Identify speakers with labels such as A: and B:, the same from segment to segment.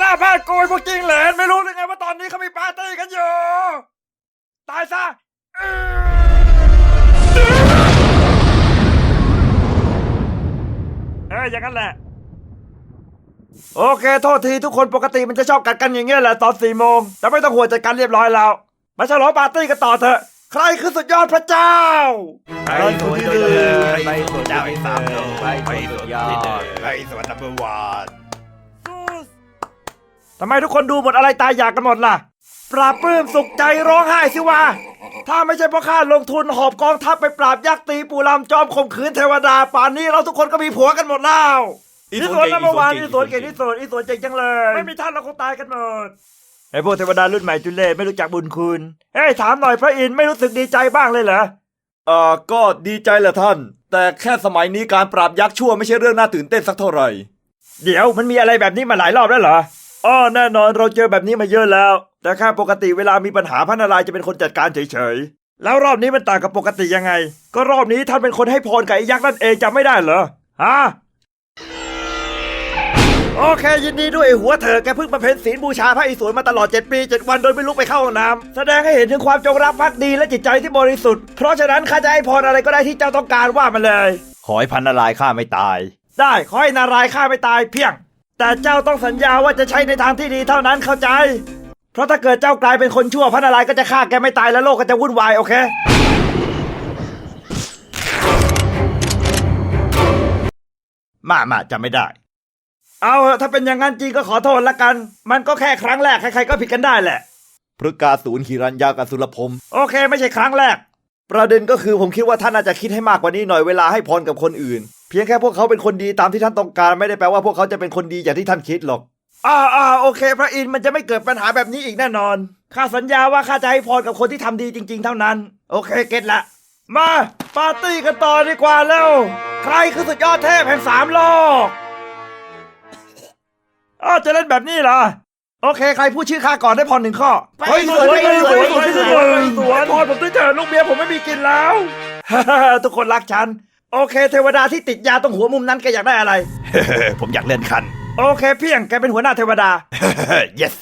A: หน้าบ้านกูไอ้พวกจริงเหลนไม่รู้เลยไงว่าตอนนี้เขามีปาร์ตี้กันอยู่ ตายซะเออเอออย่างนั้นแหละ โอเคโทษทีทุกคนปกติมันจะชอบกัดกันอย่างเงี้ยแหละตอนสี่โมง แต่ไม่ต้องห่วงจัดการเรียบร้อยแล้ว มาฉลองปาร์ตี้กันต่อเถอะ ใครคือสุดยอดพระเจ้า
B: ไปสวนที่หนึ่งไปสวนเจ้าไอ้สามหนึ่งไปสวนยอด
A: ไปสวนนัมเบอร์วัน ทำไมทุกคนดูหมดอะไรตายอยากกันหมดล่ะ ปราบปลื้มสุขใจร้องไห้สิวะ ถ้าไม่ใช่เพราะข้าลงทุนหอบกองทัพไปปราบยักษ์ตีปูลำจอมข่มขืนเทวดา ป่านนี้เราทุกคนก็มีผัวกันหมดแล้ว
B: อี
A: อี
B: ส
A: ส
B: ว
A: วนน
B: เก่ง
A: นัมเบอร์วัน
B: อี
A: อี
B: ส
A: ส
B: ว
A: วนน
B: เก่
A: เก่
B: ง
A: งอีสวนอีสวนเจ๋งจังเลย ไม่มีท่านเราคงตายกันหมดไอ้พวกเทวดารุ่นใหม่จุเล่ไม่รู้จักบุญคุณ เฮ้ยถามหน่อยพระอินทร์ไม่รู้สึกดีใจบ้างเลยเหรอ
B: เอ่อก็ดีใจแหละท่าน แต่แค่สมัยนี้การปราบยักษ์ชั่วไม่ใช่เรื่องน่าตื่นเต้นสักเท่าไหร่
A: เดี๋ยวมันมีอะไรแบบนี้มาหลายรอบแล้วเหรอ อ๋อแน่นอนเราเจอแบบนี้มาเยอะแล้ว แต่แค่ปกติเวลามีปัญหาพระนารายณ์จะเป็นคนจัดการเฉยๆ แล้วรอบนี้มันต่างกับปกติยังไง ก็รอบนี้ท่านเป็นคนให้พรกับไอ้ยักษ์นั่นเองจำไม่ได้เหรอฮะโอเคยินดีด้วยไอ้หัวเถอะแกเพิ่งมาเพ็ญศีลบูชาพระอิศวรมาตลอด 7 ปี 7 วันโดยไม่ลุกไปเข้าห้องน้ำแสดงให้เห็นถึงความจงรักภักดีและจิตใจที่บริสุทธิ์เพราะฉะนั้นข้าจะให้พรอะไรก็ได้ที่เจ้าต้องการว่ามาเลย
B: ขอให้พันนารายข้าไม่ตาย
A: ได้ขอให้นารายณ์ฆ่าไม่ตายเพียง แต่เจ้าต้องสัญญาว่าจะใช้ในทางที่ดีเท่านั้นเข้าใจ เพราะถ้าเกิดเจ้ากลายเป็นคนชั่วพระนารายณ์ก็จะฆ่าแกไม่ตายและโลกก็จะวุ่นวายโอเค มามาจำไม่ได้ เอาเถอะถ้าเป็นอย่างนั้นจริงก็ขอโทษละกัน มันก็แค่ครั้งแรกใครๆก็ผิดกันได้แหละ
B: พฤกาศูนย์หิรัญญากสุรพม
A: โอเค ไม่ใช่ครั้งแรก
B: ประเด็นก็คือผมคิดว่าท่านน่าจะคิดให้มากกว่านี้หน่อยเวลาให้พรกับคนอื่นเพียงแค่พวกเขาเป็นคนดีตามที่ท่านต้องการไม่ได้แปลว่าพวกเขาจะเป็นคนดีอย่างที่ท่านคิดหรอก
A: อ่าอ่าโอเค พระอินทร์มันจะไม่เกิดปัญหาแบบนี้อีกแน่นอน ข้าสัญญาว่าข้าจะให้พรกับคนที่ทำดีจริง ๆ เท่านั้น โอเคเก็ตละ มา ปาร์ตี้กันต่อดีกว่าแล้ว ใครคือสุดยอดเทพแห่งสามโลกอ้าวจะเล่นแบบนี้เหรอ โอเค ใครพูดชื่อข้าก่อนได้พรหนึ่งข้อ
B: เฮ้ยสวย
A: เฮ้ยสวย
B: สวย
A: สวย
B: สวย
A: สวยพรผมด้วยเถอะลูกเมียผมไม่มีกินแล้ว ทุกคนรักฉัน โอเค เทวดาที่ติดยาตรงหัวมุมนั้นแกอยากได้อะไร
B: ผมอยากเล่นคัน
A: โอเค เพียงแกเป็นหัวหน้าเทวดา
B: yes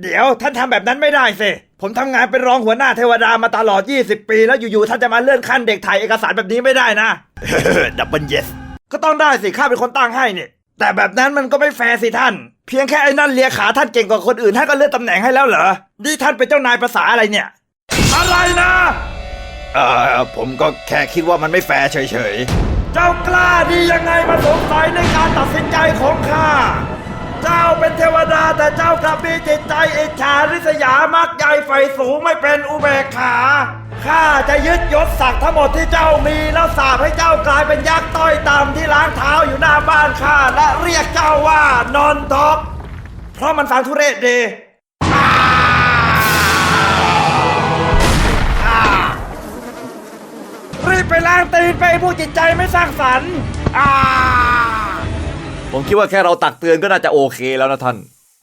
A: เดี๋ยวท่านทำแบบนั้นไม่ได้สิ ผมทำงานเป็นรองหัวหน้าเทวดามาตลอด 20 ปี แล้วอยู่ๆท่านจะมาเลื่อนขั้นเด็กถ่ายเอกสารแบบนี้ไม่ได้นะ
B: ดับเบิล yes
A: ก็ต้องได้สิข้าเป็นคนตั้งให้นี่ แต่แบบนั้นมันก็ไม่แฟร์สิท่าน เพียงแค่ไอ้นั่นเลียขาท่านเก่งกว่าคนอื่นท่านก็เลื่อนตำแหน่งให้แล้วเหรอ นี่ท่านเป็นเจ้านายภาษาอะไรเนี่ย อะไรนะ
B: เอ่อผมก็แค่คิดว่ามันไม่แฟร์เฉยๆ
A: เจ้ากล้าดียังไงมาสงสัยในการตัดสินใจของข้า เจ้าเป็นเทวดาแต่เจ้ากลับมีจิตใจอิจฉาริษยามักใหญ่ไฟสูงไม่เป็นอุเบกขาข้าจะยึดยศศักดิ์ทั้งหมดที่เจ้ามีแล้วสาปให้เจ้ากลายเป็นยักษ์ต้อยต่ำที่ล้างเท้าอยู่หน้าบ้านข้าและเรียกเจ้าว่านอนท็อกเพราะมันฟังทุเรศดี ผู้จิตใจไม่สร้างสรรค์อ่า
B: ๆผมคิดว่าแค่เราตักเตือนก็น่าจะโอเคแล้วนะท่าน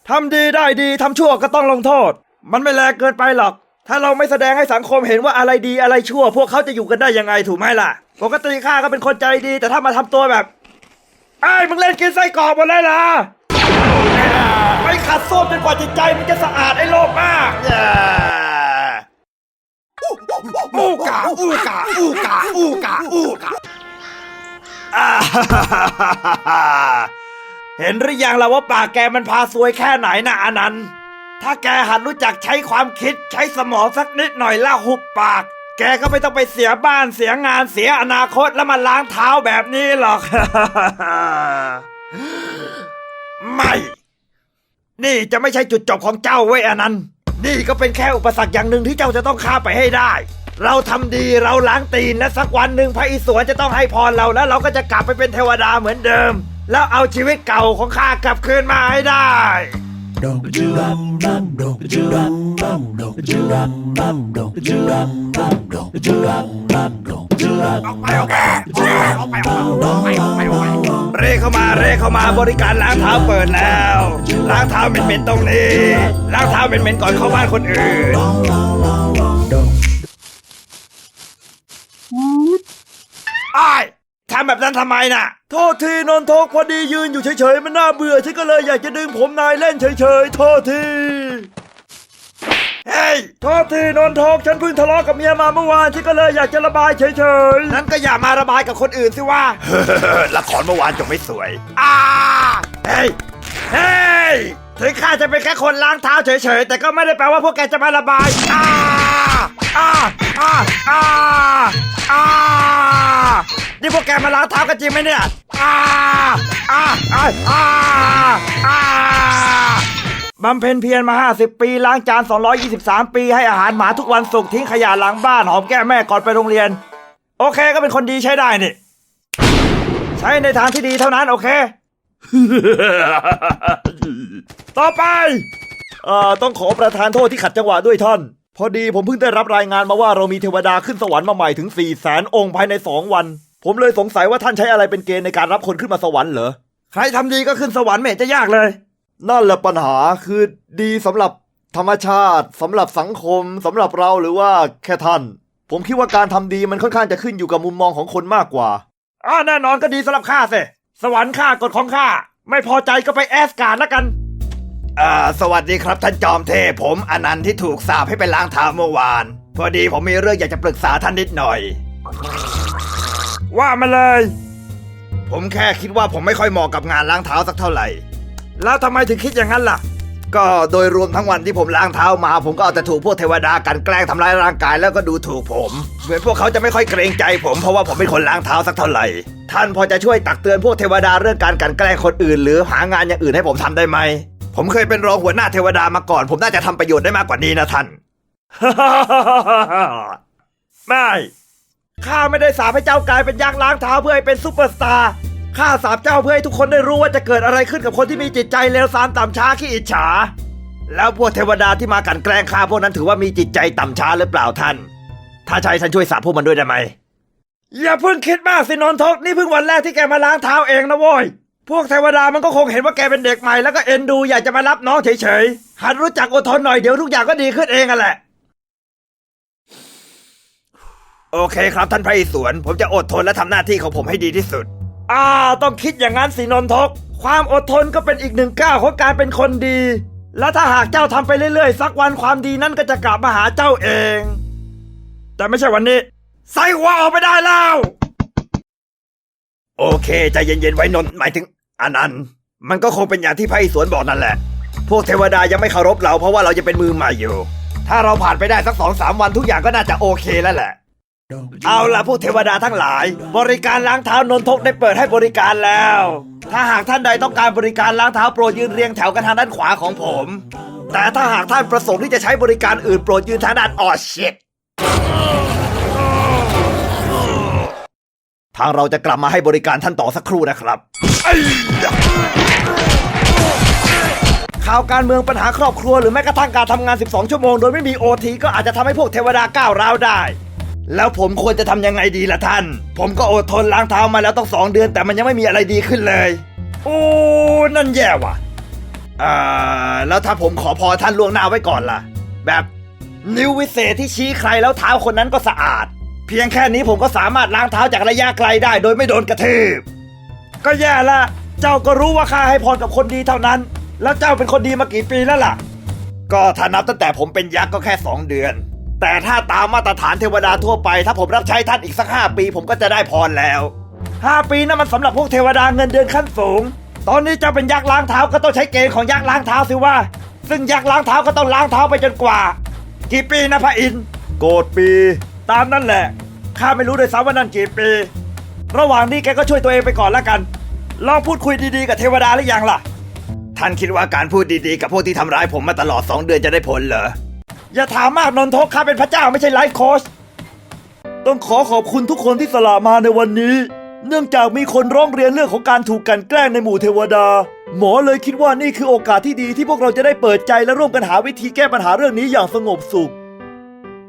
A: ทำดีได้ดีทำชั่วก็ต้องลงโทษ มันไม่แรงเกินไปหรอก ถ้าเราไม่แสดงให้สังคมเห็นว่าอะไรดีอะไรชั่ว พวกเขาจะอยู่กันได้ยังไงถูกไหมล่ะ ปกติข้าก็เป็นคนใจดี แต่ถ้ามาทำตัวแบบไอ้ยมึงเล่นกินไส้กรอกหมดเลยเหรอไปขัดส้วมจนกว่าจิตใจมึงจะสะอาดไอ้โลภมาก อูกาอูกาอูกาอูกาอูกาอ่าเห็นหรือยังล่ะว่าปากแกมันพาซวยแค่ไหนนะอนันนั้นถ้าแกหัดรู้จักใช้ความคิดใช้สมองสักนิดหน่อยแล้วหุบปาก แกก็ไม่ต้องไปเสียบ้านเสียงานเสียอนาคตแล้วมาล้างเท้าแบบนี้หรอก ไม่ นี่จะไม่ใช่จุดจบของเจ้าเว้ยอันนั้น นี่ก็เป็นแค่อุปสรรคอย่างหนึ่งที่เจ้าจะต้องข้ามไปให้ได้ เราทำดีเราล้างตีนและสักวันหนึ่งพระอิศวรจะต้องให้พรเราแล้วเราก็จะกลับไปเป็นเทวดาเหมือนเดิม แล้วเอาชีวิตเก่าของข้ากลับคืนมาให้ได้ เร่เข้ามาเร่เข้ามาบริการล้างเท้าเปิดแล้วล้างเท้าเหม็นๆตรงนี้ล้างเท้าเหม็นๆก่อนเข้าบ้านคนอื่นอ้ายำแบบนั้นทำไมน่ะ
B: โทษทีนนทกพอดียืนอยู่เฉยๆมันน่าเบื่อฉันก็เลยอยากจะดึงผมนายเล่นเฉยๆ โทษที
A: เฮ้ย
B: โทษทีนนทกฉันเพิ่งทะเลาะกับเมียมาเมื่อวานฉันก็เลยอยากจะระบายเฉยๆ
A: นั้นก็อย่ามาระบายกับคนอื่นสิว่า ละครเมื่อวานจบไม่สวยอ้าเฮ้ย เฮ้ย ถึงข้าจะเป็นแค่คนล้างเท้าเฉยๆ แต่ก็ไม่ได้แปลว่าพวกแกจะมาระบายอ้าอ้าอ้าอ้าอ้า นี่พวกแกมาล้างเท้ากันจริงไหมเนี่ยอ้าอ้าอ้าอ้าอ้า
B: บำเพ็ญเพียรมา 50 ปี ล้างจาน 223 ปี ให้อาหารหมาทุกวันศุกร์ทิ้งขยะหลังบ้านหอมแก้มแม่ก่อนไปโรงเรียน โอเคก็เป็นคนดีใช้ได้นี่ใช้ในทางที่ดีเท่านั้นโอเค ต่อไปเอ่อต้องขอประทานโทษที่ขัดจังหวะด้วยท่าน พอดีผมเพิ่งได้รับรายงานมาว่าเรามีเทวดาขึ้นสวรรค์มาใหม่ถึง4 0 0แสนองค์ภายใน 2 วัน ผมเลยสงสัยว่าท่านใช้อะไรเป็นเกณฑ์ในการรับคนขึ้นมาสวรรค์เหรอ
A: ใครทำดีก็ขึ้นสวรรค์ไม่เห็นจะยากเลย
B: นั่นแหละปัญหาคือดีสำหรับธรรมชาติสำหรับสังคมสำหรับเราหรือว่าแค่ท่าน ผมคิดว่าการทำดีมันค่อนข้างจะขึ้นอยู่กับมุมมองของคนมากกว่า
A: อ่าแน่นอนก็ดีสำหรับข้าสิสวรรค์ข้ากฎของข้าไม่พอใจก็ไปแอสการ์ดแล้วกันอ่าสวัสดีครับท่านจอมเทพผมอนันต์ที่ถูกสาปให้ไปล้างเท้าเมื่อวาน พอดีผมมีเรื่องอยากจะปรึกษาท่านนิดหน่อย ว่ามาเลย ผมแค่คิดว่าผมไม่ค่อยเหมาะกับงานล้างเท้าสักเท่าไหร่ แล้วทำไมถึงคิดอย่างนั้นล่ะ ก็โดยรวมทั้งวันที่ผมล้างเท้ามา ผมก็เอาแต่ถูกพวกเทวดากลันแกล้งทำร้ายร่างกายแล้วก็ดูถูกผม เหมือนพวกเขาจะไม่ค่อยเกรงใจผมเพราะว่าผมเป็นคนล้างเท้าสักเท่าไหร่ ท่านพอจะช่วยตักเตือนพวกเทวดาเรื่องการกลันแกล้งคนอื่น หรือหางานอย่างอื่นให้ผมทำได้ไหม ผมเคยเป็นรองหัวหน้าเทวดามาก่อน ผมน่าจะทำประโยชน์ได้มากกว่านี้นะท่าน
B: ไม่ ข้าไม่ได้สาปให้เจ้ากลายเป็นยักษ์ล้างเท้าเพื่อให้เป็นซูเปอร์สตาร์ ข้าสาปเจ้าเพื่อให้ทุกคนได้รู้ว่าจะเกิดอะไรขึ้นกับคนที่มีจิตใจเลวทรามต่ำช้าขี้อิจฉา
A: แล้วพวกเทวดาที่มากันแกล้งข้าพวกนั้นถือว่ามีจิตใจต่ำช้าหรือเปล่าท่าน ถ้าใช่ท่านช่วยสาปพวกมันด้วยได้ไหม
B: อย่าเพิ่งคิดมากสินนทกนี่เพิ่งวันแรกที่แกมาล้างเท้าเองนะโว้ย พวกเทวดามันก็คงเห็นว่าแกเป็นเด็กใหม่แล้วก็เอ็นดูอยากจะมารับน้องเฉยๆ หัดรู้จักอดทนหน่อยเดี๋ยวทุกอย่างก็ดีขึ้นเองอะแหละ
A: โอเคครับท่านพระอิศวรผมจะอดทนและทำหน้าที่ของผมให้ดีที่สุด
B: อ่า ต้องคิดอย่างนั้นสินนทก ความอดทนก็เป็นอีกหนึ่งก้าวของการเป็นคนดี และถ้าหากเจ้าทำไปเรื่อยๆ สักวันความดีนั่นก็จะกลับมาหาเจ้าเอง แต่ไม่ใช่วันนี้ ใส่หัวออกไปได้แล้ว
A: โอเคใจเย็นๆไว้นนท์หมายถึงอนันต์มันก็คงเป็นอย่างที่พระอิศวรบอกนั่นแหละ พวกเทวดายังไม่เคารพเราเพราะว่าเราจะเป็นมือใหม่อยู่ ถ้าเราผ่านไปได้สักสองสามวันทุกอย่างก็น่าจะโอเคแล้วแหละ เอาล่ะพวกเทวดาทั้งหลาย บริการล้างเท้านนทกได้เปิดให้บริการแล้ว ถ้าหากท่านใดต้องการบริการล้างเท้าโปรดยืนเรียงแถวกันทางด้านขวาของผม แต่ถ้าหากท่านประสงค์ที่จะใช้บริการอื่นโปรดยืนทางด้านออชิตทางเราจะกลับมาให้บริการท่านต่อสักครู่นะครับ
B: ข่าวการเมืองปัญหาครอบครัวหรือแม้กระทั่งการทำงาน 12 ชั่วโมง โดยไม่มีโอทีก็อาจจะทำให้พวกเทวดาก้าวร้าวได้
A: แล้วผมควรจะทำยังไงดีล่ะท่าน ผมก็อดทนล้างเท้ามาแล้วต้องสองเดือน แต่มันยังไม่มีอะไรดีขึ้นเลย
B: โอ้นั่นแย่ว่ะ
A: อ่าแล้วถ้าผมขอพรท่านล่วงหน้าไว้ก่อนล่ะ แบบนิ้ววิเศษที่ชี้ใครแล้วเท้าคนนั้นก็สะอาด เพียงแค่นี้ผมก็สามารถล้างเท้าจากระยะไกลได้ โดยไม่โดนกระทืบ
B: ก็แย่ละ เจ้าก็รู้ว่าข้าให้พรกับคนดีเท่านั้น แล้วเจ้าเป็นคนดีมากี่ปีแล้วล่ะ
A: ก็ถ้านับตั้งแต่ผมเป็นยักษ์ก็แค่สองเดือน แต่ถ้าตามมาตรฐานเทวดาทั่วไป ถ้าผมรับใช้ท่านอีกสักห้าปี ผมก็จะได้พรแล้ว
B: ห้าปีนั่นมันสำหรับพวกเทวดาเงินเดือนขั้นสูง ตอนนี้เจ้าเป็นยักษ์ล้างเท้าก็ต้องใช้เกณฑ์ของยักษ์ล้างเท้าสิว่า ซึ่งยักษ์ล้างเท้าก็ต้องล้างเท้าไปจนกว่า กี่ปีนะพระอินทร์โกดปี ตามนั่นแหละข้าไม่รู้ด้วยซ้ำว่านั่นกี่ปี ระหว่างนี้แกก็ช่วยตัวเองไปก่อนแล้วกัน ลองพูดคุยดีๆกับเทวดาหรือยังล่ะ
A: ท่านคิดว่าการพูดดีๆ กับพวกที่ทำร้ายผมมาตลอดสองเดือนจะได้ผลเหรอ
B: อย่าถามมากนนทกข้าเป็นพระเจ้าไม่ใช่ไลฟ์โค้ชต้องขอขอบคุณทุกคนที่สละมาในวันนี้ เนื่องจากมีคนร้องเรียนเรื่องของการถูกกลันแกล้งในหมู่เทวดา หมอเลยคิดว่านี่คือโอกาสที่ดีที่พวกเราจะได้เปิดใจและร่วมกันหาวิธีแก้ปัญหาเรื่องนี้อย่างสงบสุข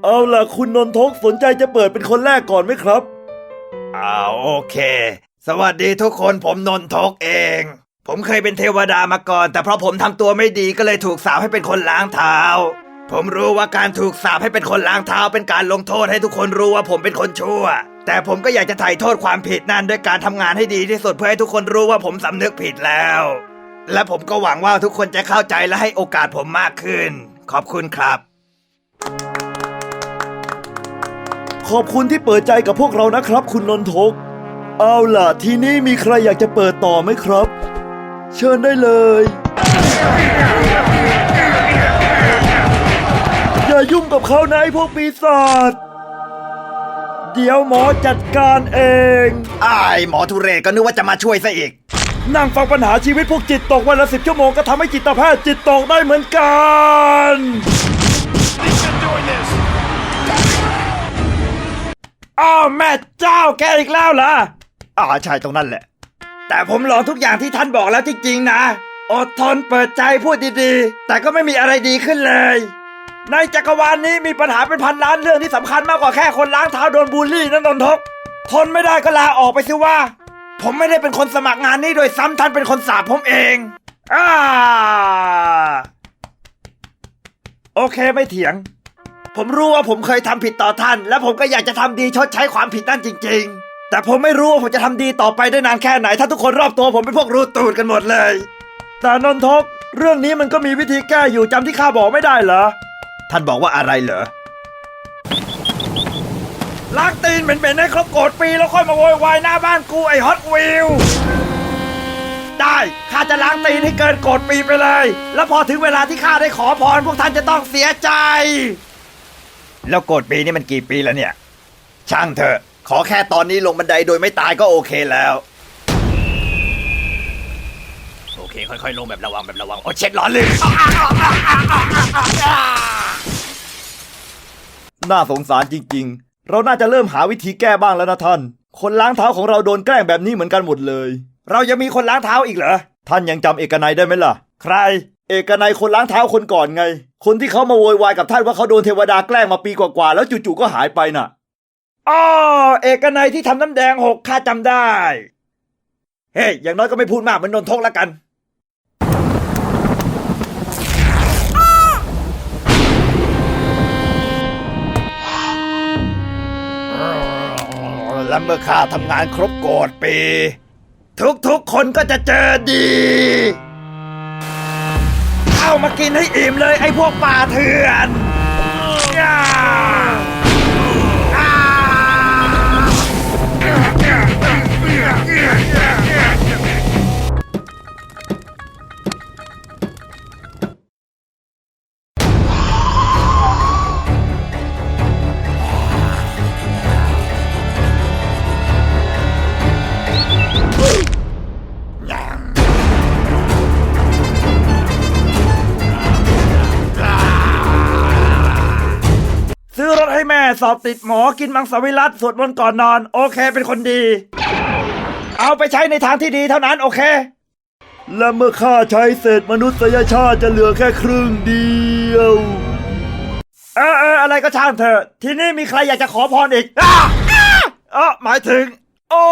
B: เอาล่ะคุณนนทกสนใจจะเปิดเป็นคนแรกก่อนไหมครับ
A: อ้าวโอเค สวัสดีทุกคนผมนนทกเอง ผมเคยเป็นเทวดามาก่อน แต่เพราะผมทำตัวไม่ดีก็เลยถูกสาปให้เป็นคนล้างเท้า ผมรู้ว่าการถูกสาปให้เป็นคนล้างเท้าเป็นการลงโทษให้ทุกคนรู้ว่าผมเป็นคนชั่ว แต่ผมก็อยากจะไถ่โทษความผิดนั้นด้วยการทำงานให้ดีที่สุดเพื่อให้ทุกคนรู้ว่าผมสำนึกผิดแล้ว และผมก็หวังว่าทุกคนจะเข้าใจและให้โอกาสผมมากขึ้น ขอบคุณครับ
B: ขอบคุณที่เปิดใจกับพวกเรานะครับ คุณนนทก เอาล่ะทีนี้มีใครอยากจะเปิดต่อไหมครับ เชิญได้เลย อย่ายุ่งกับเขานะไอ้พวกปีศาจ เดี๋ยวหมอจัดการเอง
A: อ้ายหมอทุเรศก็นึกว่าจะมาช่วยซะอีก
B: นั่งฟังปัญหาชีวิตพวกจิตตกวันละสิบชั่วโมงก็ทำให้จิตแพทย์จิตตกได้เหมือนกัน
A: อ้าวแม่เจ้าแกอีกแล้วเหรออ๋อใช่ตรงนั้นแหละ แต่ผมลองทุกอย่างที่ท่านบอกแล้วจริงๆนะ อดทนเปิดใจพูดดีๆ แต่ก็ไม่มีอะไรดีขึ้นเลย ในจักรวาลนี้มีปัญหาเป็นพันล้านเรื่องที่สำคัญมากกว่าแค่คนล้างเท้าโดนบูลลี่นั่นนนทก ทนไม่ได้ก็ลาออกไปสิว่า ผมไม่ได้เป็นคนสมัครงานนี้โดยซ้ำท่านเป็นคนสาบผมเองอ่าโอเคไม่เถียง ผมรู้ว่าผมเคยทำผิดต่อท่าน และผมก็อยากจะทำดีชดใช้ความผิดนั่นจริง ๆ แต่ผมไม่รู้ว่าผมจะทำดีต่อไปได้นานแค่ไหน ถ้าทุกคนรอบตัวผมเป็นพวกรูตูดกันหมดเลย
B: แต่นนทก เรื่องนี้มันก็มีวิธีแก้อยู่จำที่ข้าบอกไม่ได้เหรอ
A: ท่านบอกว่าอะไรเหรอล้างตีนเหม็นๆให้ครบโกรธปีแล้วค่อยมาโวยวายหน้าบ้านกูไอ้ฮอตวิวได้ข้าจะล้างตีนให้เกินโกรธปีไปเลย แล้วพอถึงเวลาที่ข้าได้ขอพรพวกท่านจะต้องเสียใจ แล้วโกรธปีนี่มันกี่ปีแล้วเนี่ย ช่างเถอะ ขอแค่ตอนนี้ลงบันไดโดยไม่ตายก็โอเคแล้ว เคค่อยๆลงแบบระวังแบบระวังโอ้เช็ดร้อนเลย
B: น่าสงสารจริง ๆ เราน่าจะเริ่มหาวิธีแก้บ้างแล้วนะท่าน คนล้างเท้าของเราโดนแกล้งแบบนี้เหมือนกันหมดเลย
A: เรายังมีคนล้างเท้าอีกเหรอ
B: ท่านยังจำเอกนัยได้ไหมล่ะ
A: ใคร
B: เอกนัยคนล้างเท้าคนก่อนไง คนที่เขามาโวยวายกับท่านว่าเขาโดนเทวดาแกล้งมาปีกว่าๆแล้วจู่ๆก็หายไปน่ะ
A: อ๋อเอกนัยที่ทำน้ำแดงหกข้าจำได้ เฮ้ยอย่างน้อยก็ไม่พูดมากเหมือนนนทกแล้วกัน และเมื่อข้าทำงานครบโกดปี ทุกๆคนก็จะเจอดี เอามากินให้อิ่มเลยไอ้พวกป่าเถื่อน สอบติดหมอกินมังสวิรัตสวดมนต์ก่อนนอน โอเคเป็นคนดี เอาไปใช้ในทางที่ดีเท่านั้นโอเค
B: และเมื่อข้าใช้เศษมนุษยชาติจะเหลือแค่ครึ่งเดียว
A: เออเอออะไรก็ช่างเถอะ ทีนี้มีใครอยากจะขอพรอีกอ้าอ้าเออหมายถึง โอ้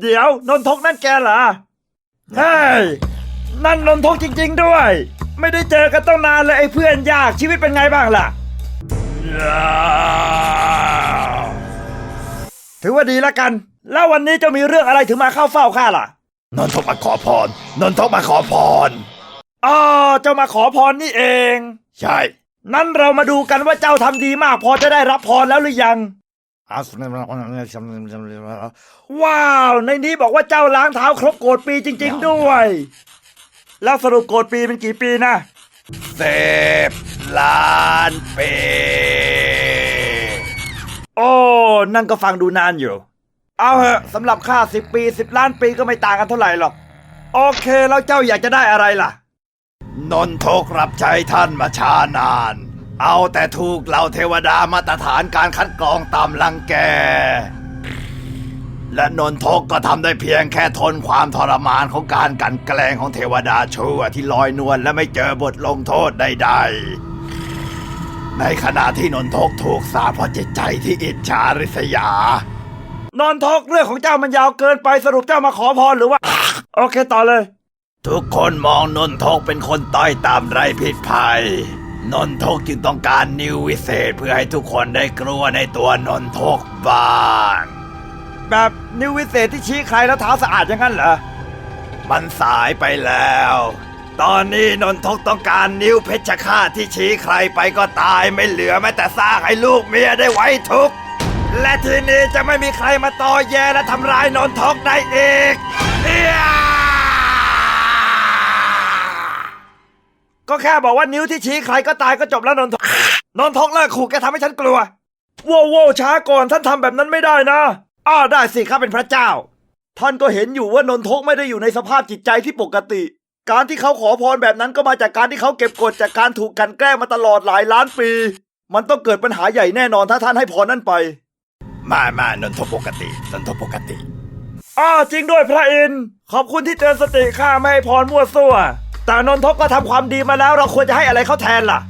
A: เดี๋ยวนนทกนั่นแกเหรอเฮ้ยนั่นนนทกจริง ๆ ด้วย ไม่ได้เจอกันตั้งนานเลยไอ้เพื่อนยากชีวิตเป็นไงบ้างล่ะ ถือว่าดีละกัน แล้ววันนี้จะมีเรื่องอะไรถึงมาเข้าเฝ้าข้าล่ะ นนทกมาขอพร นนทกมาขอพรอ๋อเจ้ามาขอพรนี่เอง ใช่ นั้นเรามาดูกันว่าเจ้าทำดีมากพอจะได้รับพรแล้วหรือยังว้าว ในนี้บอกว่าเจ้าล้างเท้าครบโกดปีจริง ๆ ด้วย แล้วสรุปโกดปีเป็นกี่ปีนะ เซบล้านปี โอ้ นั่นก็ฟังดูนานอยู่ เอาเหอะสำหรับค่าสิบปีสิบล้านปีก็ไม่ต่างกันเท่าไหร่หรอก โอเคแล้วเจ้าอยากจะได้อะไรล่ะ นนทกรับใช้ท่านมาช้านาน เอาแต่ถูกเหล่าเทวดามาตรฐานการคัดกรองตามลังแก และนนทกก็ทำได้เพียงแค่ทนความทรมานของการกลันแกล้งของเทวดาชั่วที่ลอยนวลและไม่เจอบทลงโทษใดๆ ในขณะที่นนทกถูกสาปเพราะจิตใจที่อิจฉาริษยานนทกเรื่องของเจ้ามันยาวเกินไปสรุปเจ้ามาขอพรหรือว่า โอเคต่อเลย ทุกคนมองนนทกเป็นคนต้อยตามไรผิดภัยนนทกจึงต้องการนิววิเศษเพื่อให้ทุกคนได้กลัวในตัวนนทกบ้าง
B: แบบนิววิเศษที่ชี้ใครแล้วเท้าสะอาดอย่างนั้นเหรอ
A: มันสายไปแล้ว ตอนนี้นนทกต้องการนิ้วเพชฌฆาตที่ชี้ใครไปก็ตายไม่เหลือแม้แต่ซากให้ลูกเมียได้ไว้ทุกข์และทีนี้จะไม่มีใครมาตอแยและทำร้ายนนทกได้อีกเอี๊ย
B: ก็แค่บอกว่านิ้วที่ชี้ใครก็ตายก็จบแล้วนนทกนนทกเลิกขู่แกทำให้ฉันกลัวว้วว้าวช้าก่อนท่านทำแบบนั้นไม่ได้นะ อ้าได้สิข้าเป็นพระเจ้า ท่านก็เห็นอยู่ว่านนทกไม่ได้อยู่ในสภาพจิตใจที่ปกติ การที่เขาขอพรแบบนั้นก็มาจากการที่เขาเก็บกดจากการถูกกลันแกล้งมาตลอดหลายล้านปี มันต้องเกิดปัญหาใหญ่แน่นอนถ้าท่านให้พรนั่นไป
A: มามานนทกปกตินนทกปกติ
B: อ้าจริงด้วยพระอินทร์ขอบคุณที่เตือนสติข้าไม่ให้พรมั่วซั่ว แต่นนทกก็ทำความดีมาแล้วเราควรจะให้อะไรเขาแทนล่ะ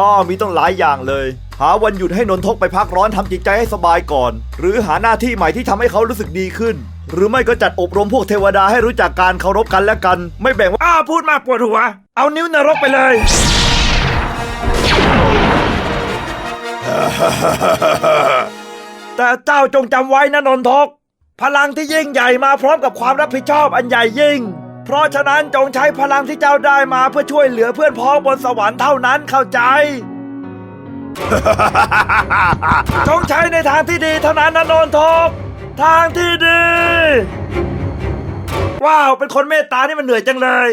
B: อ้อมีต้องหลายอย่างเลย หาวันหยุดให้นนทกไปพักร้อนทำจิตใจให้สบายก่อน หรือหาหน้าที่ใหม่ที่ทำให้เขารู้สึกดีขึ้น หรือไม่ก็จัดอบรมพวกเทวดาให้รู้จักการเคารพกันและกัน ไม่แบ่งว่าอ้าพูดมากปวดหัว เอานิ้วนรกไปเลย แต่เจ้าจงจำไว้นะนนทก พลังที่ยิ่งใหญ่มาพร้อมกับความรับผิดชอบอันใหญ่ยิ่ง เพราะฉะนั้นจงใช้พลังที่เจ้าได้มาเพื่อช่วยเหลือเพื่อนพ้องบนสวรรค์เท่านั้นเข้าใจ จงใช้ในทางที่ดีเท่านั้นนะนนทบทางที่ดี ว้าว เป็นคนเมตตานี่มันเหนื่อยจังเลย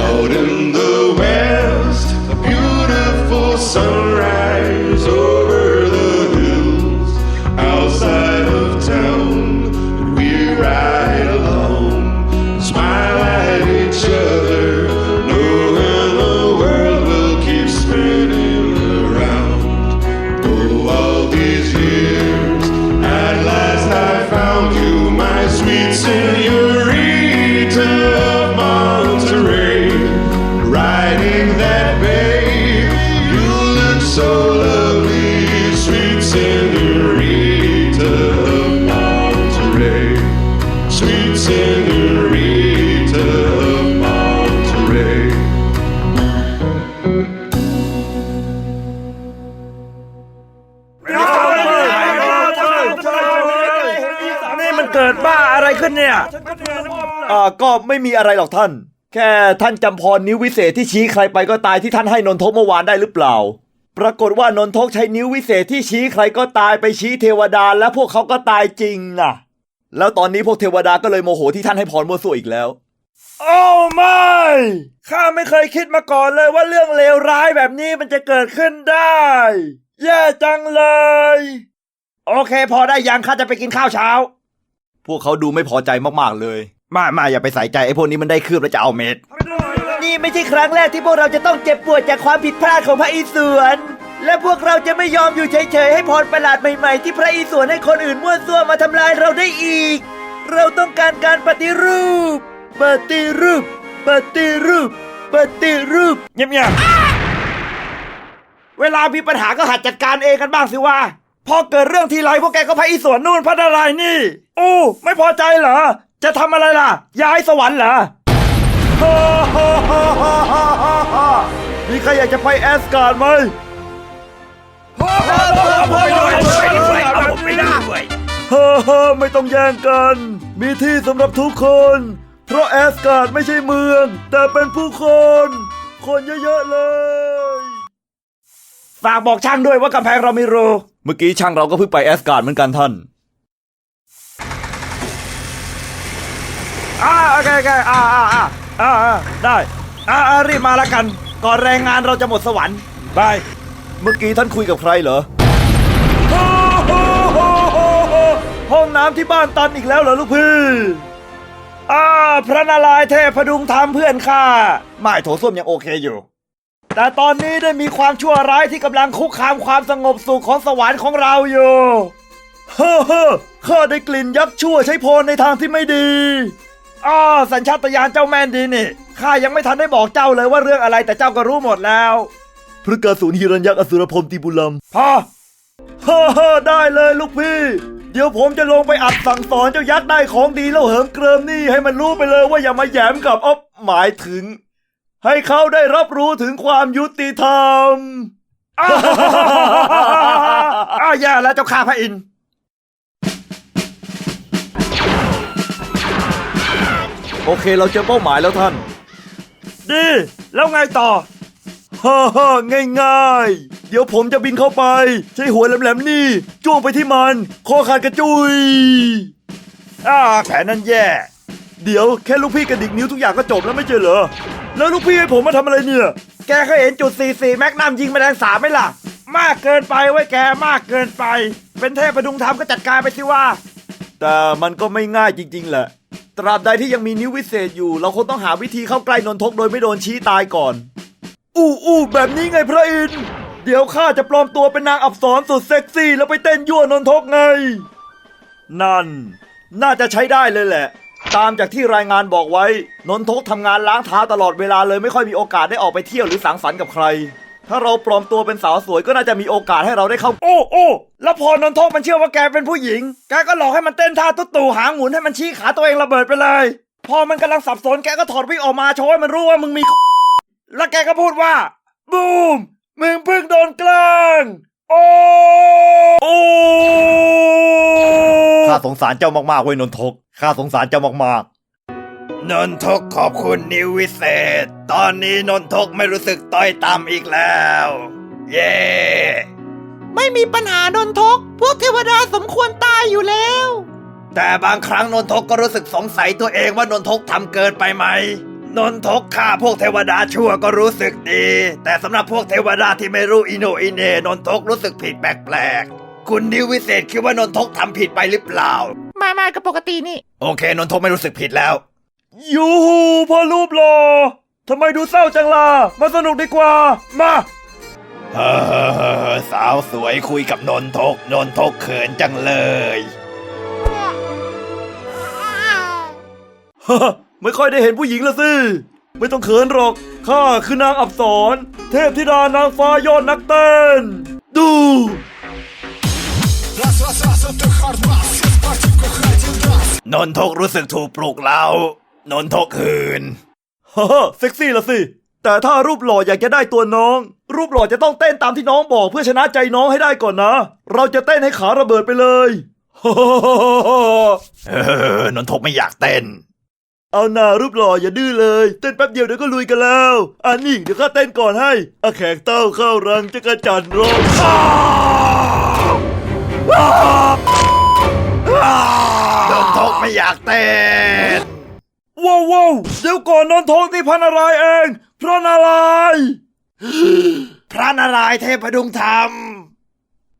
C: Out in the west, a beautiful sunrise Oh.
B: นี่มันเกิดบ้าอะไรขึ้นเนี่ยอ่าก็ไม่มีอะไรหรอกท่าน แค่ท่านจำพรนิ้ววิเศษที่ชี้ใครไปก็ตายที่ท่านให้นนทกเมื่อวานได้หรือเปล่า ปรากฏว่านนทกใช้นิ้ววิเศษที่ชี้ใครก็ตายไปชี้เทวดา และพวกเขาก็ตายจริงนะแล้วตอนนี้พวกเทวดาก็เลยโมโหที่ท่านให้พรมั่วซั่วอีกแล้ว โอ้ไม่ข้าไม่เคยคิดมาก่อนเลยว่าเรื่องเลวร้ายแบบนี้มันจะเกิดขึ้นได้ แย่จังเลย โอเค พอได้ยังข้าจะไปกินข้าวเช้า พวกเขาดูไม่พอใจมากๆเลย มามาอย่าไปใส่ใจไอ้พวกนี้มันได้คืบแล้วจะเอาเม็ด นี่ไม่ใช่ครั้งแรกที่พวกเราจะต้องเจ็บปวดจากความผิดพลาดของพระอิศวร และพวกเราจะไม่ยอมอยู่เฉยๆให้พรประหลาดใหม่ๆ ที่พระอิศวรให้คนอื่นมั่วซั่วมาทำลายเราได้อีก เราต้องการการปฏิรูป ปฏิรูป ปฏิรูป ปฏิรูป เงียบๆ เวลามีปัญหาก็หัดจัดการเองกันบ้างสิว่าพอเกิดเรื่องทีไรพวกแกก็พระอิศวรนู่นพระนารายณ์นี่ อู้ ไม่พอใจเหรอ จะทำอะไรล่ะ ย้ายสวรรค์เหรอ ฮ่าฮ่าฮ่าฮ่าฮ่าฮ่าฮ่ามีใครอยากจะไปแอสการ์ดไหมฮ่าฮ่าฮ่าฮ่าฮ่าฮ่าไม่ต้องแย่งกัน มีที่สำหรับทุกคน เพราะแอสการ์ดไม่ใช่เมือง แต่เป็นผู้คน คนเยอะๆเลย ฝากบอกช่างด้วยว่ากำแพงเราไม่รูเมื่อกี้ช่างเราก็เพิ่งไปแอสการ์ดเหมือนกันท่านอ่าโอเคโอเคอ่าอ่าอ่า อ่าอ่าได้อ่าอ่ารีบมาแล้วกัน ก่อนแรงงานเราจะหมดสวรรค์บายเมื่อกี้ท่านคุยกับใครเหรอโอ้โหโหโหโหห้องน้ำที่บ้านตันอีกแล้วเหรอลูกพี่อ่าพระนารายณ์เทพพดุงธรรมเพื่อนข้าไม่โถส้วมยังโอเคอยู่ แต่ตอนนี้ได้มีความชั่วร้ายที่กำลังคุกคามความสงบสุขของสวรรค์ของเราอยู่ เฮ้อเฮ้อข้าได้กลิ่นยักษ์ชั่วใช้พรในทางที่ไม่ดี อ้าสัญชาตญาณเจ้าแม่นดีนี่ข้ายังไม่ทันได้บอกเจ้าเลยว่าเรื่องอะไรแต่เจ้าก็รู้หมดแล้ว พระกาสูนฮิรัญยักษ์อสุรพรมติบุลัมพอเฮ้อเฮ้อได้เลยลูกพี่ เดี๋ยวผมจะลงไปอัดสั่งสอนเจ้ายักษ์ได้ของดีแล้วเหิมเกริมนี่ให้มันรู้ไปเลยว่าอย่ามาแหยมกับอ๊อบหมายถึง ให้เขาได้รับรู้ถึงความยุติธรรม
A: อ้าวอ้าวแย่แล้วเจ้าข้าพระอินทร์
B: โอเคเราเจอเป้าหมายแล้วท่าน
A: ดี แล้วไงต่อ
B: ฮ่าฮ่าง่ายง่ายๆ เดี๋ยวผมจะบินเข้าไป ใช้หัวแหลมๆนี่ จ้วงไปที่มัน คอขาดกระจุย
A: อ้าแผนนั้นแย่
B: เดี๋ยวแค่ลูกพี่กระดิกนิ้วทุกอย่างก็จบแล้วไม่ใช่เหรอ แล้วลูกพี่ให้ผมมาทำอะไรเนี่ย
A: แกเคยเห็นจุด 44 แมกนัมยิงแมลงสาบไหมล่ะ มากเกินไปไว้ยแกมากเกินไป เป็นเทพประดุงธรรมก็จัดการไปสิว่า
B: แต่มันก็ไม่ง่ายจริงๆแหละ ตราบใดที่ยังมีนิ้ววิเศษอยู่ เราคงต้องหาวิธีเข้าใกล้นนทกโดยไม่โดนชี้ตายก่อน อู้อู้แบบนี้ไงพระอินทร์เดี๋ยวข้าจะปลอมตัวเป็นนางอับสรสุดเซ็กซี่ แล้วไปเต้นยั่วนนทกไง นั่น น่าจะใช้ได้เลยแหละ ตามจากที่รายงานบอกไว้ นนทกทำงานล้างเท้าตลอดเวลาเลยไม่ค่อยมีโอกาสได้ออกไปเที่ยวหรือสังสรรค์กับใคร ถ้าเราปลอมตัวเป็นสาวสวยก็น่าจะมีโอกาสให้เราได้เข้า
A: โอ้โอ้แล้วพอนนทกมันเชื่อว่าแกเป็นผู้หญิง แกก็หลอกให้มันเต้นท่าตุ๊ตู่หางหมุนให้มันชี้ขาตัวเองระเบิดไปเลย พอมันกำลังสับสนแกก็ถอดวิกออกมาโชว์ให้มันรู้ว่ามึงมี แล้วแกก็พูดว่า บูม มึงเพิ่งโดนแกล้งโอ้
B: โอ้ข้าสงสารเจ้ามากๆเว้ยนนทกข้าสงสารเจ้ามาก
A: นนทกขอบคุณนิววิเศษ ตอนนี้นนทกไม่รู้สึกต้อยต่ำอีกแล้ว เย้
D: ไม่มีปัญหานนทก พวกเทวดาสมควรตายอยู่แล้ว
A: แต่บางครั้งนนทกก็รู้สึกสงสัยตัวเองว่านนทกทำเกินไปไหม นนทกฆ่าพวกเทวดาชั่วก็รู้สึกดี แต่สำหรับพวกเทวดาที่ไม่รู้อิโหนอิเหนนนทกรู้สึกผิดแปลกๆคุณนิววิเศษคิดว่านนทกทำผิดไปหรือเปล่า
D: มามากับปกตินี่
A: โอเคนนทกไม่รู้สึกผิดแล้ว
B: ๆ ยูหูพ่อรูปหล่อทำไมดูเศร้าจังล่ะ มาสนุกดีกว่า มา
A: เฮ้อสาวสวยคุยกับนนทก นนทกเขินจังเลย
B: ฮ่าไม่ค่อยได้เห็นผู้หญิงละสิ ไม่ต้องเขินหรอก ข้าคือนางอับสร เทพธิดานางฟ้ายอดนักเต้น ดู
A: นนทกรู้สึกถูกปลุกเรา นนทกหืน
B: ฮ่าฮ่าเซ็กซี่ละสิ แต่ถ้ารูปหล่ออยากจะได้ตัวน้อง รูปหล่อจะต้องเต้นตามที่น้องบอกเพื่อชนะใจน้องให้ได้ก่อนนะ เราจะเต้นให้ขาระเบิดไปเลยฮ่าฮ่าฮ่าฮ่า
A: เออนนทกไม่อยากเต้น
B: เอาหน้ารูปหล่ออย่าดื้อเลย เต้นแป๊บเดียวเดี๋ยวก็ลุยกันแล้วอันนี้เดี๋ยวข้าเต้นก่อนให้อาแขกเต้าเข้ารังจะกระจันทร์ร้องอ้าวอ้าอ้าน
A: นทกไม่อยากเต้น
B: ว้าวว้าวเดี๋ยวก่อนนอนทองที่พันนารายณ์เอง พระนารายณ์
A: พระนารายณ์เทพดุงธรรม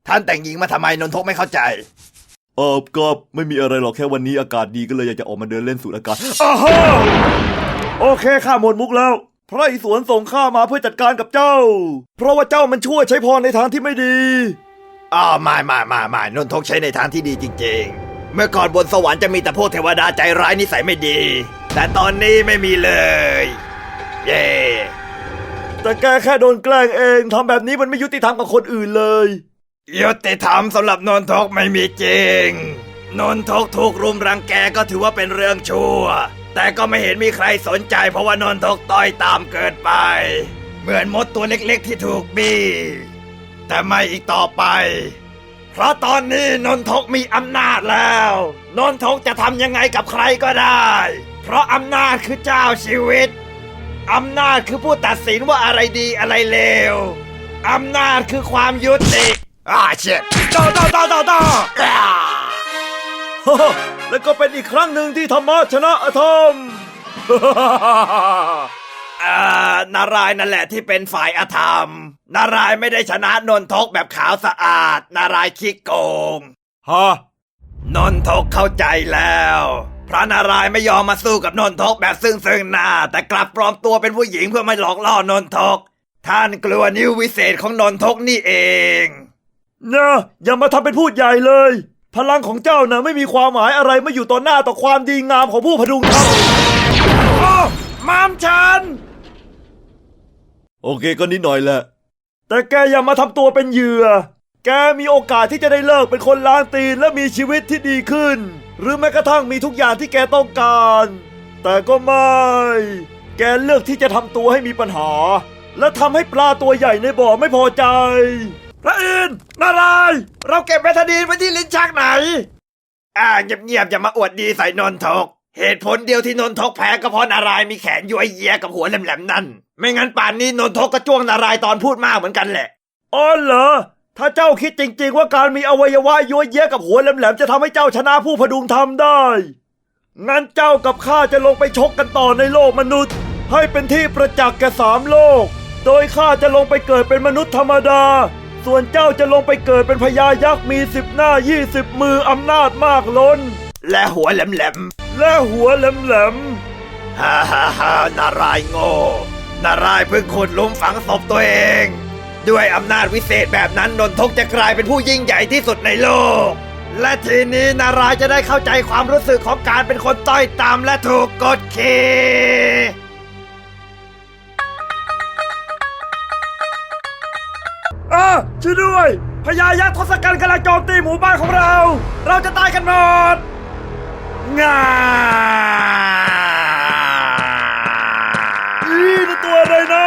A: ท่านแต่งหญิงมาทำไมนนทกไม่เข้าใจ
B: เออก็ไม่มีอะไรหรอกแค่วันนี้อากาศดีก็เลยอยากจะออกมาเดินเล่นสูดอากาศ
A: อ้าฮะ
B: โอเคข้าหมดมุกแล้ว พระอิศวรส่งข้ามาเพื่อจัดการกับเจ้า เพราะว่าเจ้ามันช่วยใช้พรในทางที่ไม่ดี
A: อ้าวไม่ไม่ไม่ไม่นนทกใช้ในทางที่ดีจริง ๆ เมื่อก่อนบนสวรรค์จะมีแต่พวกเทวดาใจร้ายนิสัยไม่ดี แต่ตอนนี้ไม่มีเลย เย้
B: แต่แกแค่โดนแกล้งเองทำแบบนี้มันไม่ยุติธรรมกับคนอื่นเลย
A: ยุติธรรมสำหรับนนทกไม่มีจริง นนทกถูกรุมรังแกก็ถือว่าเป็นเรื่องชั่ว แต่ก็ไม่เห็นมีใครสนใจ เพราะว่านนทกต้อยตามเกินไป เหมือนมดตัวเล็กๆที่ถูกบี้แต่ไม่อีกต่อไป เพราะตอนนี้นนทกมีอำนาจแล้ว นนทกจะทำยังไงกับใครก็ได้ เพราะอำนาจคือเจ้าชีวิต อำนาจคือผู้ตัดสินว่าอะไรดีอะไรเลว อำนาจคือความยุติอ่าเช็ดต่อต่อต่อต่อต่ออ่า
B: แล้วก็เป็นอีกครั้งหนึ่งที่ธรรมะชนะอธรรม
A: นารายนั่นแหละที่เป็นฝ่ายอธรรม นารายไม่ได้ชนะนนทกแบบขาวสะอาด นารายณ์ขี้โกง
B: ฮะ
A: นนทกเข้าใจแล้ว พระนารายณ์ไม่ยอมมาสู้กับนนทกแบบซึ่งซึ่งหน้า แต่กลับปลอมตัวเป็นผู้หญิงเพื่อมาหลอกล่อนนทก ท่านกลัวนิ้ววิเศษของนนทกนี่เอง
B: นะอย่ามาทำเป็นพูดใหญ่เลย พลังของเจ้านะไม่มีความหมายอะไรไม่อยู่ต่อหน้าต่อความดีงามของผู้พดุงธรรม
A: โอ้มามฉัน
B: โอเคก็นิดหน่อยแหละ แต่แกอย่ามาทำตัวเป็นเหยื่อ แกมีโอกาสที่จะได้เลิกเป็นคนล้างตีนและมีชีวิตที่ดีขึ้น หรือแม้กระทั่งมีทุกอย่างที่แกต้องการ แต่ก็ไม่ แกเลือกที่จะทำตัวให้มีปัญหา และทำให้ปลาตัวใหญ่ในบ่อไม่พอใจ
A: พระอินทร์นารายณ์เราเก็บเบทาดีนไว้ที่ลิ้นชักไหน อ่าเงียบๆอย่ามาอวดดีใส่นนทก เหตุผลเดียวที่นนทกแพ้ก็เพราะนารายณ์มีแขนย้วยเยียกับหัวแหลมๆนั่น ไม่งั้นป่านนี้นนทกก็จ้วงนารายณ์ตอนพูดมากเหมือนกันแหละ
B: อ๋อเหรอ ถ้าเจ้าคิดจริง ๆ ว่าการมีอวัยวะย้วยเย้ยกับหัวแหลมๆจะทำให้เจ้าชนะผู้พดุงทำได้ งั้นเจ้ากับข้าจะลงไปชกกันต่อในโลกมนุษย์ ให้เป็นที่ประจักษ์แก่สามโลก โดยข้าจะลงไปเกิดเป็นมนุษย์ธรรมดา ส่วนเจ้าจะลงไปเกิดเป็นพญายักษ์มีสิบหน้ายี่สิบมืออำนาจมากล้น
A: และหัวแหลม
B: และหัวแหลม
A: ๆ ฮ่าฮ่าฮ่านารายณ์โง่ นารายณ์เพิ่งขุดหลุมฝังศพตัวเอง ด้วยอำนาจวิเศษแบบนั้นนนทกจะกลายเป็นผู้ยิ่งใหญ่ที่สุดในโลก และทีนี้นารายณ์จะได้เข้าใจความรู้สึกของการเป็นคนต้อยต่ำและถูกกดขี่
B: ๆอะช่วยด้วยพญายักษ์ทศกัณฐ์กำลังโจมตีหมู่บ้านของเรา เราจะตายกันหมด
A: งา
B: นี่นะตัวอะไรนะ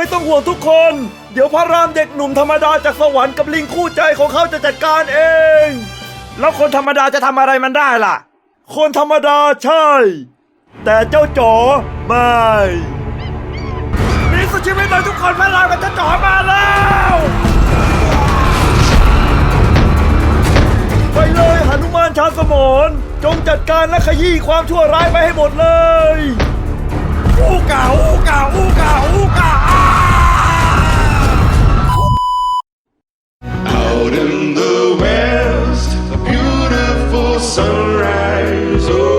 B: ไม่ต้องห่วงทุกคน เดี๋ยวพระรามเด็กหนุ่มธรรมดาจากสวรรค์กับลิงคู่ใจของเขาจะจัดการเอง
A: แล้วคนธรรมดาจะทำอะไรมันได้ล่ะ
B: คนธรรมดาใช่ แต่เจ้าจ๋อไม่
A: มีสุดชีวิตเลยทุกคนพระรามกับเจ้าจ๋อมาแล้ว
B: ไปเลยหนุมานชาสมรจงจัดการและขยี้ความชั่วร้ายไปให้หมดเลย
A: อูกาอูกาอูกาอูกา
C: sunrise. Oh.